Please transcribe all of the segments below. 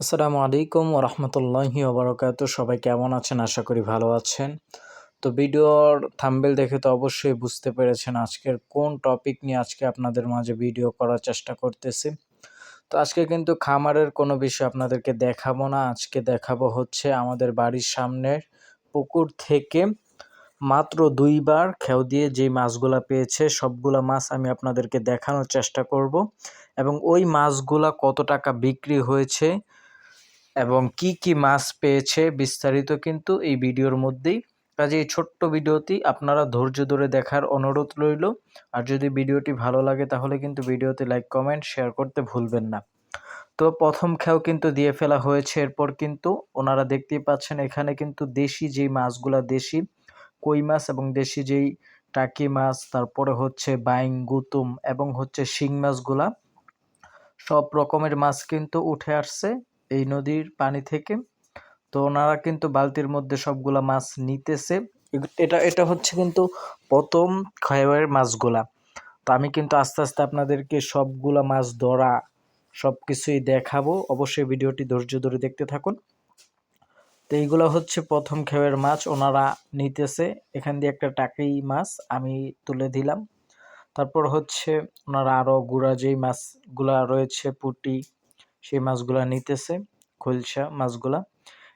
আসসালামু আলাইকুম ওরহমতুল্লাহি ওবরাকাত সবাই কেমন আছেন? আশা করি ভালো আছেন। তো ভিডিওর থাম্বেল দেখে তো অবশ্যই বুঝতে পেরেছেন আজকের কোন টপিক নিয়ে আজকে আপনাদের মাঝে ভিডিও করার চেষ্টা করতেছি। তো আজকে কিন্তু খামারের কোনো বিষয় আপনাদেরকে দেখাবো না। আজকে দেখাবো হচ্ছে আমাদের বাড়ির সামনের পুকুর থেকে মাত্র দুইবার খেও দিয়ে যে মাছগুলা পেয়েছে, সবগুলা মাছ আমি আপনাদেরকে দেখানোর চেষ্টা করব। এবং ওই মাছগুলা কত টাকা বিক্রি হয়েছে এবং কি কি মাছ পেয়েছে বিস্তারিত কিন্তু এই ভিডিওর মধ্যেই। কাজে এই ছোট্ট ভিডিওটি আপনারা ধৈর্য ধরে দেখার অনুরোধ রইল। আর যদি ভিডিওটি ভালো লাগে তাহলে কিন্তু ভিডিওতে লাইক, কমেন্ট, শেয়ার করতে ভুলবেন না। তো প্রথম খেও কিন্তু দিয়ে ফেলা হয়েছে। এরপর কিন্তু ওনারা দেখতেই পাচ্ছেন এখানে কিন্তু দেশি যেই মাছগুলা দেশি কই মাছ এবং দেশি যেই টাকি মাছ, তারপরে হচ্ছে বাইং, গুতুম এবং হচ্ছে শিং মাছগুলা সব রকমের মাছ কিন্তু উঠে আসছে। এই নদীর পানি থেকে। তো ওনারা কিন্তু বালতির মধ্যে সবগুলা মাছ নিতেছে। এটা এটা হচ্ছে কিন্তু প্রথম ক্ষয়ের মাছগুলা। তো আমি কিন্তু আস্তে আস্তে আপনাদেরকে সবগুলা মাছ ধরা সব কিছুই দেখাবো। অবশ্যই ভিডিওটি ধৈর্য ধরে দেখতে থাকুন। তো এইগুলো হচ্ছে প্রথম খেয়ের মাছ ওনারা নিতেছে। এখান দিয়ে একটা টাকি মাছ আমি তুলে দিলাম। তারপর হচ্ছে ওনারা আরও গুড়া যেই মাছগুলা রয়েছে, পুটি সেই মাছগুলা নিতেছে, খলসা মাছগুলা।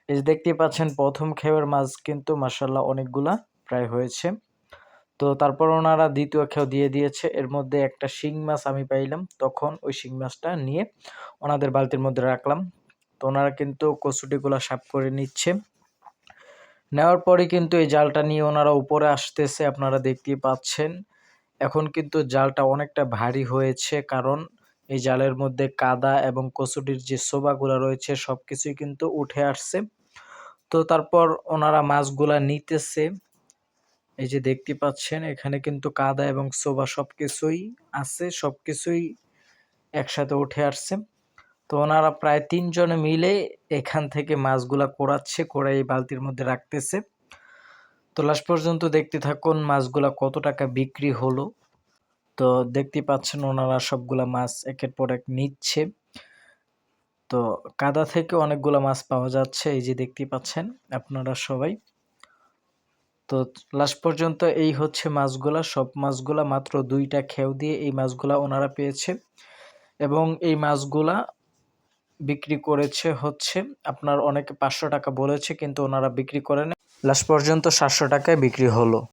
এই যে দেখতে পাচ্ছেন, প্রথম খেয়ের মাছ কিন্তু মাসাল্লাহ অনেকগুলা প্রায় হয়েছে। তো তারপর ওনারা দ্বিতীয় খেয়ে দিয়ে দিয়েছে। এর মধ্যে একটা শিং মাছ আমি পাইলাম। তখন ওই শিং মাছটা নিয়ে ওনাদের বালতির মধ্যে রাখলাম। তো ওনারা কিন্তু কচুটিগুলো সাফ করে নিচ্ছে। নেওয়ার পরে কিন্তু এই জালটা নিয়ে ওনারা উপরে আসতেছে, আপনারা দেখতেই পাচ্ছেন। এখন কিন্তু জালটা অনেকটা ভারী হয়েছে, কারণ এই জালের মধ্যে কাদা এবং কচুটির যে শোভাগুলো রয়েছে সব কিছুই কিন্তু উঠে আসছে। তো তারপর ওনারা মাছগুলা নিতেছে। এই যে দেখতে পাচ্ছেন, এখানে কিন্তু কাদা এবং শোভা সব কিছুই আছে সব কিছুই একসাথে উঠে আসছে। তো ওনারা প্রায় তিনজনে মিলে এখান থেকে মাছগুলা কোড়াচ্ছে কোড়াই বালতির মধ্যে রাখতেছে। তো লাস্ট পর্যন্ত দেখতে থাকুন মাছগুলা কত টাকা বিক্রি হলো। তো দেখতে পাচ্ছেন ওনারা সবগুলা মাছ একের পর এক নিচ্ছে। তো কাদা থেকে অনেকগুলো মাছ পাওয়া যাচ্ছে, এই যে দেখতে পাচ্ছেন আপনারা সবাই। তো লাস্ট পর্যন্ত এই হচ্ছে মাছগুলা, সব মাছগুলা মাত্র দুইটা খেউ দিয়ে এই মাছগুলা ওনারা পেয়েছে। এবং এই মাছগুলা বিক্রি করেছে হচ্ছে, আপনার অনেকে পাঁচশো টাকা বলেছে, কিন্তু ওনারা বিক্রি করেন। লাস্ট পর্যন্ত সাতশো টাকায় বিক্রি হলো।